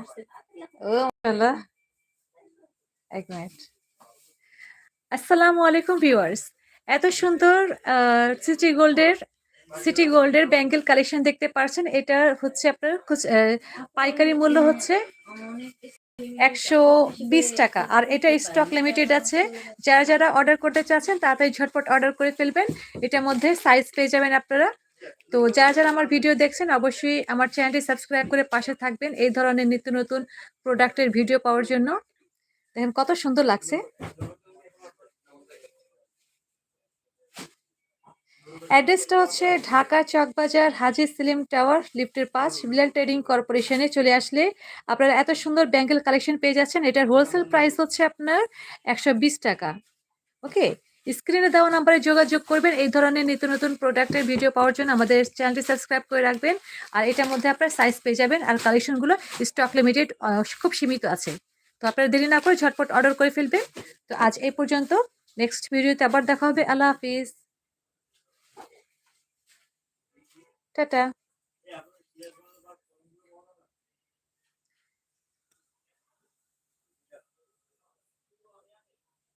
ও মাশাআল্লাহ মিনিট। আসসালামু আলাইকুম ভিউয়ার্স। এত সুন্দর সিটি গোল্ডের সিটি গোল্ডের ব্যাঙ্গেল কালেকশন দেখতে পারছেন। এটা হচ্ছে আপনার পাইকারি মূল্য হচ্ছে একশো বিশ টাকা। আর এটা স্টক লিমিটেড আছে। যারা যারা অর্ডার করতে চাচ্ছেন, তাড়াতাড়ি ঝটপট অর্ডার করে ফেলবেন। এটার মধ্যে সাইজ পেয়ে যাবেন আপনারা। তো যারা যারা আমার ভিডিও দেখছেন, অবশ্যই আমার চ্যানেলটি সাবস্ক্রাইব করে পাশে থাকবেন এই ধরনের নিত্য নতুন প্রোডাক্টের ভিডিও পাওয়ার জন্য। দেখেন কত সুন্দর লাগছে। অ্যাড্রেসটা হচ্ছে ঢাকা চকবাজার হাজি সেলিম টাওয়ার, লিফটের পাঁচ বিলাল ট্রেডিং কর্পোরেশনে চলে আসলে আপনারা এত সুন্দর ব্যাঙ্গেল কালেকশন পেয়ে যাচ্ছেন। এটার হোলসেল প্রাইস হচ্ছে আপনার একশো বিশ টাকা। ওকে স্ক্রিনে দেওয়া নাম্বারে যোগাযোগ করবেন। এই ধরনের নিত্য নতুন প্রোডাক্টের ভিডিও পাওয়ার জন্য আমাদের চ্যানেলটি সাবস্ক্রাইব করে রাখবেন। আর এটার মধ্যে আপনার সাইজ পেয়ে যাবেন আর কালেকশনগুলো স্টক লিমিটেড খুব সীমিত আছে। তো আপনারা দেরি না করে ঝটপট অর্ডার করে ফেলবেন। তো আজ এই পর্যন্ত। নেক্সট ভিডিওতে আবার দেখা হবে। আল্লাহ হাফিজ। টাটা।